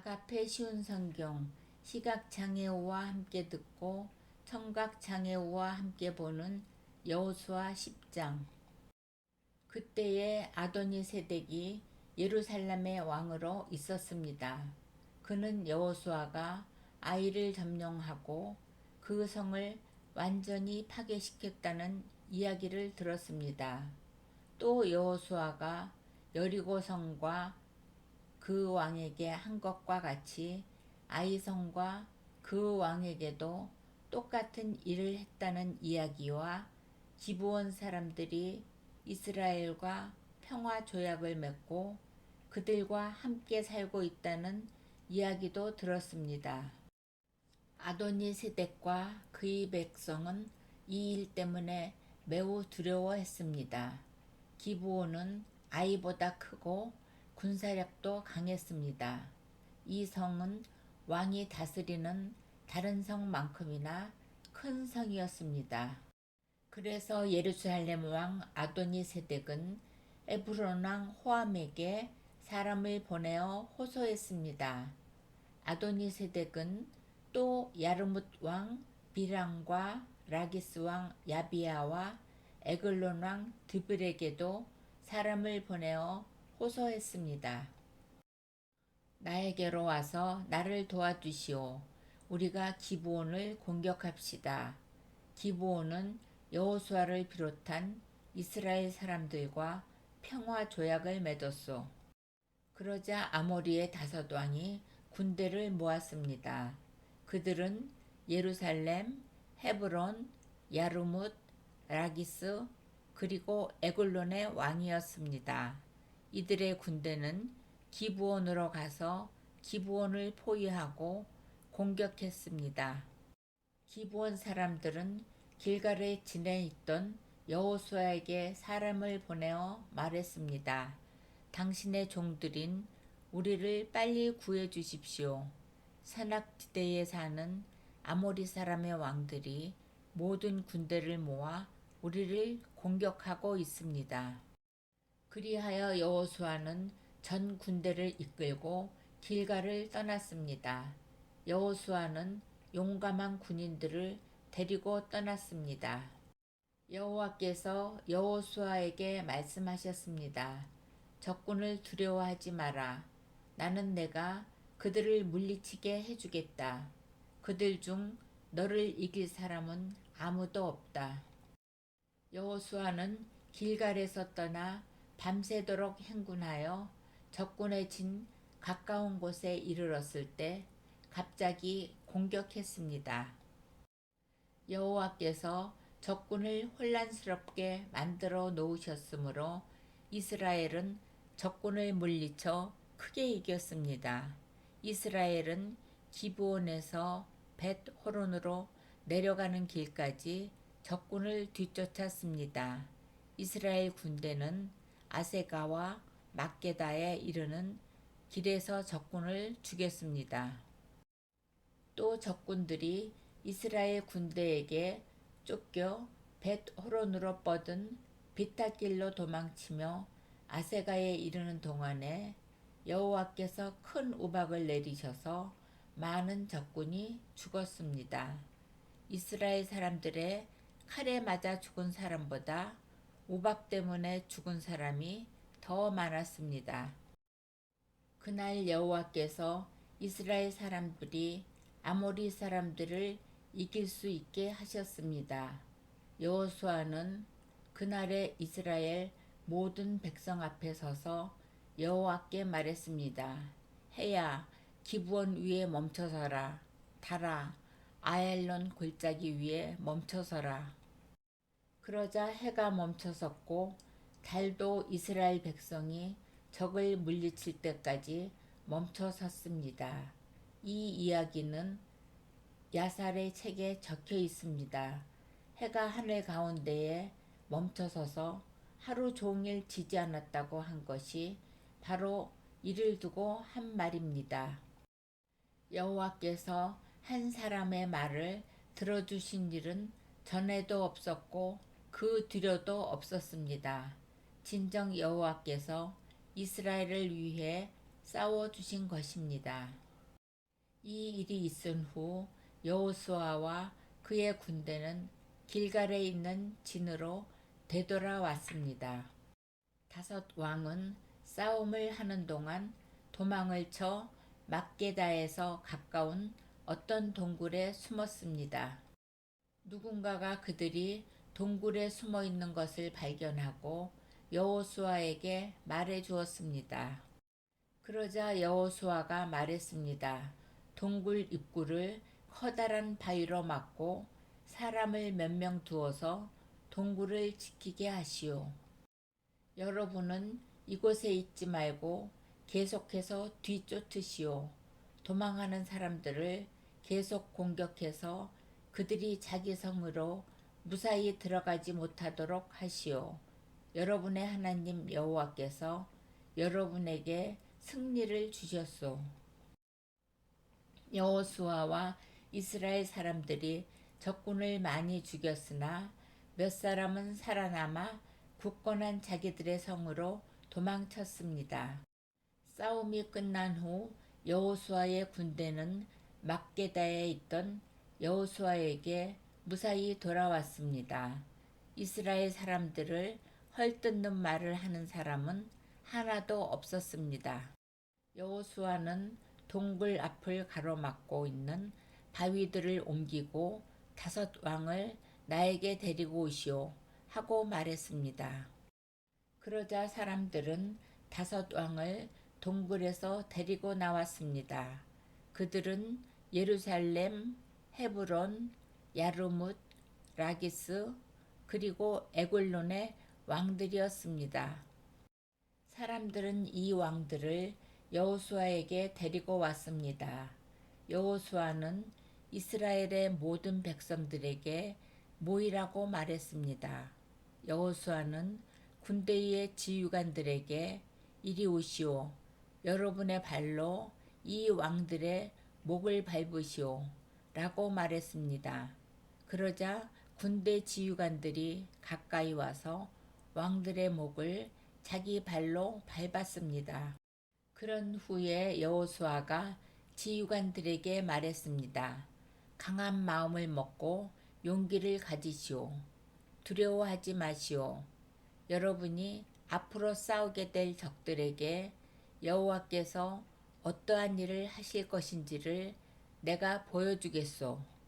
아가페 쉬운 성경 시각장애우와 함께 듣고 청각장애우와 함께 보는 여호수아 10장 그때에 아도니 세덱이 예루살렘의 왕으로 있었습니다. 그는 여호수아가 아이를 점령하고 그 성을 완전히 파괴시켰다는 이야기를 들었습니다. 또 여호수아가 여리고 성과 그 왕에게 한 것과 같이 아이성과 그 왕에게도 똑같은 일을 했다는 이야기와 기브온 사람들이 이스라엘과 평화 조약을 맺고 그들과 함께 살고 있다는 이야기도 들었습니다. 아도니 세덱과 그의 백성은 이 일 때문에 매우 두려워했습니다. 기브온은 아이보다 크고 군사력도 강했습니다. 이 성은 왕이 다스리는 다른 성만큼이나 큰 성이었습니다. 그래서 예루살렘 왕 아도니 세덱은 에브론 왕 호암에게 사람을 보내어 호소했습니다. 아도니 세덱은 또 야르뭇 왕 비랑과 라기스 왕 야비아와 에글론 왕 드블에게도 사람을 보내어 호소했습니다. 나에게로 와서 나를 도와주시오. 우리가 기브온을 공격합시다. 기브온은 여호수아를 비롯한 이스라엘 사람들과 평화 조약을 맺었소. 그러자 아모리의 다섯 왕이 군대를 모았습니다. 그들은 예루살렘, 헤브론, 야르뭇, 라기스, 그리고 에글론의 왕이었습니다. 이들의 군대는 기브온으로 가서 기브온을 포위하고 공격했습니다. 기브온 사람들은 길갈에 지내 있던 여호수아에게 사람을 보내어 말했습니다. 당신의 종들인 우리를 빨리 구해 주십시오. 산악지대에 사는 아모리 사람의 왕들이 모든 군대를 모아 우리를 공격하고 있습니다. 그리하여 여호수아는 전 군대를 이끌고 길가를 떠났습니다. 여호수아는 용감한 군인들을 데리고 떠났습니다. 여호와께서 여호수아에게 말씀하셨습니다. 적군을 두려워하지 마라. 나는 내가 그들을 물리치게 해주겠다. 그들 중 너를 이길 사람은 아무도 없다. 여호수아는 길갈에서 떠나 밤새도록 행군하여 적군의 진 가까운 곳에 이르렀을 때 갑자기 공격했습니다. 여호와께서 적군을 혼란스럽게 만들어 놓으셨으므로 이스라엘은 적군을 물리쳐 크게 이겼습니다. 이스라엘은 기브온에서 벳 호론으로 내려가는 길까지 적군을 뒤쫓았습니다. 이스라엘 군대는 아세가와 막게다에 이르는 길에서 적군을 죽였습니다. 또 적군들이 이스라엘 군대에게 쫓겨 벳 호론으로 뻗은 비타길로 도망치며 아세가에 이르는 동안에 여호와께서 큰 우박을 내리셔서 많은 적군이 죽었습니다. 이스라엘 사람들의 칼에 맞아 죽은 사람보다 우박 때문에 죽은 사람이 더 많았습니다. 그날 여호와께서 이스라엘 사람들이 아모리 사람들을 이길 수 있게 하셨습니다. 여호수아는 그날에 이스라엘 모든 백성 앞에 서서 여호와께 말했습니다. 해야 기부원 위에 멈춰서라. 달아 아얄론 골짜기 위에 멈춰서라. 그러자 해가 멈춰섰고 달도 이스라엘 백성이 적을 물리칠 때까지 멈춰섰습니다. 이 이야기는 야살의 책에 적혀 있습니다. 해가 하늘 가운데에 멈춰서서 하루 종일 지지 않았다고 한 것이 바로 이를 두고 한 말입니다. 여호와께서 한 사람의 말을 들어주신 일은 전에도 없었고 그 뒤로도 없었습니다. 진정 여호와께서 이스라엘을 위해 싸워 주신 것입니다. 이 일이 있은 후 여호수아와 그의 군대는 길갈에 있는 진으로 되돌아왔습니다. 다섯 왕은 싸움을 하는 동안 도망을 쳐 막게다에서 가까운 어떤 동굴에 숨었습니다. 누군가가 그들이 동굴에 숨어 있는 것을 발견하고 여호수아에게 말해 주었습니다. 그러자 여호수아가 말했습니다. 동굴 입구를 커다란 바위로 막고 사람을 몇 명 두어서 동굴을 지키게 하시오. 여러분은 이곳에 있지 말고 계속해서 뒤쫓으시오. 도망하는 사람들을 계속 공격해서 그들이 자기 성으로 무사히 들어가지 못하도록 하시오. 여러분의 하나님 여호와께서 여러분에게 승리를 주셨소. 여호수아와 이스라엘 사람들이 적군을 많이 죽였으나 몇 사람은 살아남아 굳건한 자기들의 성으로 도망쳤습니다. 싸움이 끝난 후 여호수아의 군대는 막게다에 있던 여호수아에게 무사히 돌아왔습니다. 이스라엘 사람들을 헐뜯는 말을 하는 사람은 하나도 없었습니다. 여호수아는 동굴 앞을 가로막고 있는 바위들을 옮기고 다섯 왕을 나에게 데리고 오시오 하고 말했습니다. 그러자 사람들은 다섯 왕을 동굴에서 데리고 나왔습니다. 그들은 예루살렘, 헤브론, 야르뭇, 라기스, 그리고 에골론의 왕들이었습니다. 사람들은 이 왕들을 여호수아에게 데리고 왔습니다. 여호수아는 이스라엘의 모든 백성들에게 모이라고 말했습니다. 여호수아는 군대의 지휘관들에게 이리 오시오. 여러분의 발로 이 왕들의 목을 밟으시오. 라고 말했습니다. 그러자 군대 지휘관들이 가까이 와서 왕들의 목을 자기 발로 밟았습니다. 그런 후에 여호수아가 지휘관들에게 말했습니다. 강한 마음을 먹고 용기를 가지시오. 두려워하지 마시오. 여러분이 앞으로 싸우게 될 적들에게 여호와께서 어떠한 일을 하실 것인지를 내가 보여주겠소.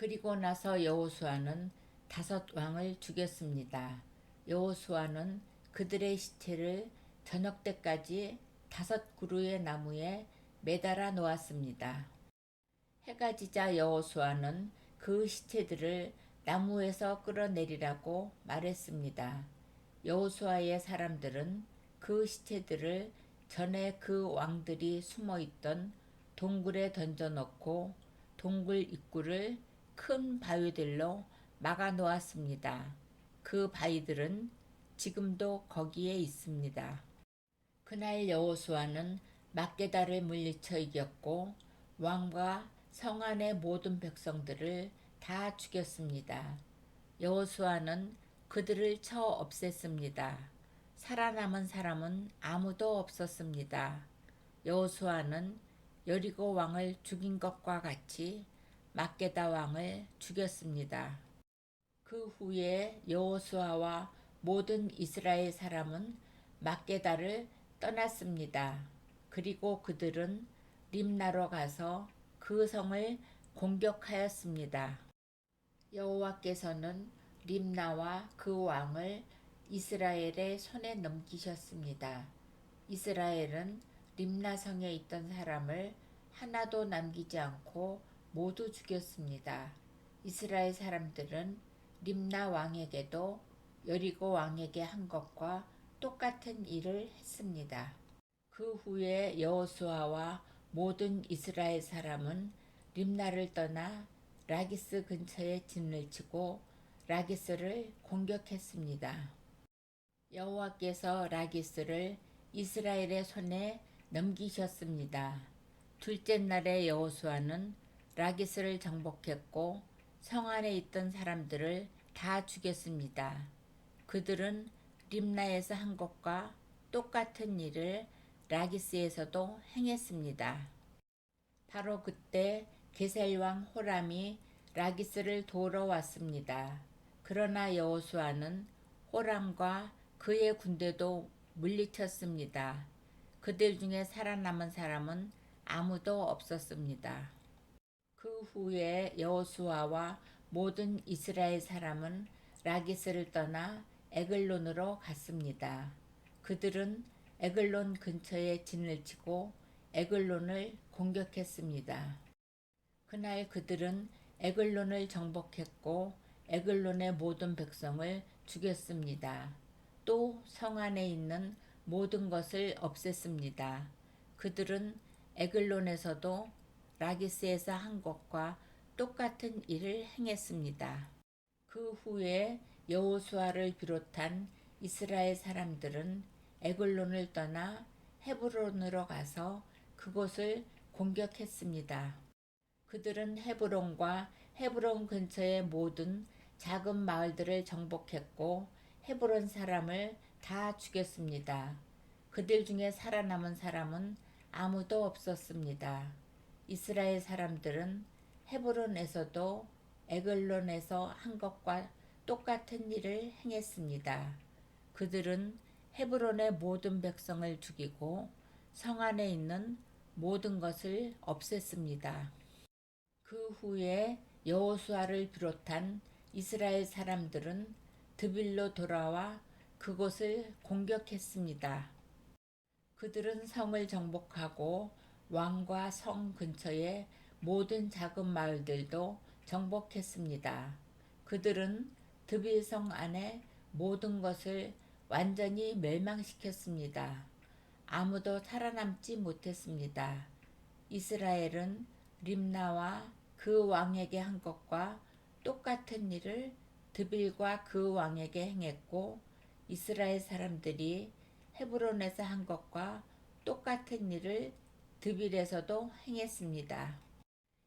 그리고 나서 여호수아는 다섯 왕을 죽였습니다. 여호수아는 그들의 시체를 저녁 때까지 다섯 그루의 나무에 매달아 놓았습니다. 해가 지자 여호수아는 그 시체들을 나무에서 끌어내리라고 말했습니다. 여호수아의 사람들은 그 시체들을 전에 그 왕들이 숨어 있던 동굴에 던져놓고 동굴 입구를 큰 바위들로 막아 놓았습니다. 그 바위들은 지금도 거기에 있습니다. 그날 여호수아는 막게다를 물리쳐 이겼고 왕과 성 안의 모든 백성들을 다 죽였습니다. 여호수아는 그들을 쳐 없앴습니다. 살아남은 사람은 아무도 없었습니다. 여호수아는 여리고 왕을 죽인 것과 같이 막게다 왕을 죽였습니다. 그 후에 여호수아와 모든 이스라엘 사람은 막게다를 떠났습니다. 그리고 그들은 림나로 가서 그 성을 공격하였습니다. 여호와께서는 림나와 그 왕을 이스라엘의 손에 넘기셨습니다. 이스라엘은 림나 성에 있던 사람을 하나도 남기지 않고 모두 죽였습니다. 이스라엘 사람들은 림나 왕에게도 여리고 왕에게 한 것과 똑같은 일을 했습니다. 그 후에 여호수아와 모든 이스라엘 사람은 림나를 떠나 라기스 근처에 진을 치고 라기스를 공격했습니다. 여호와께서 라기스를 이스라엘의 손에 넘기셨습니다. 둘째 날에 여호수아는 라기스를 정복했고 성 안에 있던 사람들을 다 죽였습니다. 그들은 림나에서 한 것과 똑같은 일을 라기스에서도 행했습니다. 바로 그때 게셀 왕 호람이 라기스를 도우러 왔습니다. 그러나 여호수아는 호람과 그의 군대도 물리쳤습니다. 그들 중에 살아남은 사람은 아무도 없었습니다. 그 후에 여호수아와 모든 이스라엘 사람은 라기스를 떠나 에글론으로 갔습니다. 그들은 에글론 근처에 진을 치고 에글론을 공격했습니다. 그날 그들은 에글론을 정복했고 에글론의 모든 백성을 죽였습니다. 또 성 안에 있는 모든 것을 없앴습니다. 그들은 에글론에서도 라기스에서 한 것과 똑같은 일을 행했습니다. 그 후에 여호수아를 비롯한 이스라엘 사람들은 에글론을 떠나 헤브론으로 가서 그곳을 공격했습니다. 그들은 헤브론과 헤브론 근처의 모든 작은 마을들을 정복했고 헤브론 사람을 다 죽였습니다. 그들 중에 살아남은 사람은 아무도 없었습니다. 이스라엘 사람들은 헤브론에서도 에글론에서 한 것과 똑같은 일을 행했습니다. 그들은 헤브론의 모든 백성을 죽이고 성 안에 있는 모든 것을 없앴습니다. 그 후에 여호수아를 비롯한 이스라엘 사람들은 드빌로 돌아와 그곳을 공격했습니다. 그들은 성을 정복하고 왕과 성 근처의 모든 작은 마을들도 정복했습니다. 그들은 드빌성 안에 모든 것을 완전히 멸망시켰습니다. 아무도 살아남지 못했습니다. 이스라엘은 림나와 그 왕에게 한 것과 똑같은 일을 드빌과 그 왕에게 행했고 이스라엘 사람들이 헤브론에서 한 것과 똑같은 일을 드빌에서도 행했습니다.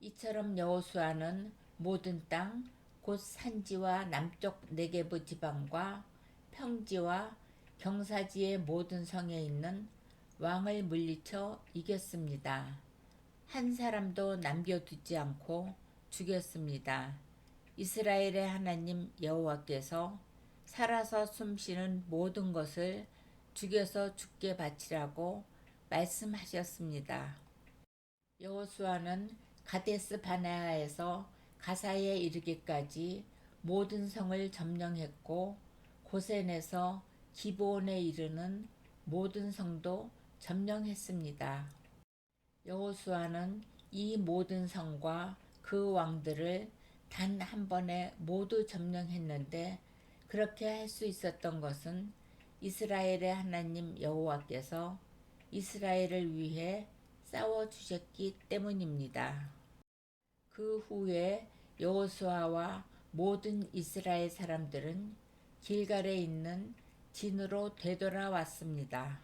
이처럼 여호수아는 모든 땅, 곧 산지와 남쪽 네게부 지방과 평지와 경사지의 모든 성에 있는 왕을 물리쳐 이겼습니다. 한 사람도 남겨두지 않고 죽였습니다. 이스라엘의 하나님 여호와께서 살아서 숨쉬는 모든 것을 죽여서 죽게 바치라고 말씀하셨습니다. 여호수아는 가데스 바네아에서 가사에 이르기까지 모든 성을 점령했고 고센에서 기브온에 이르는 모든 성도 점령했습니다. 여호수아는 이 모든 성과 그 왕들을 단 한 번에 모두 점령했는데 그렇게 할 수 있었던 것은 이스라엘의 하나님 여호와께서 이스라엘을 위해 싸워 주셨기 때문입니다. 그 후에 여호수아와 모든 이스라엘 사람들은 길갈에 있는 진으로 되돌아왔습니다.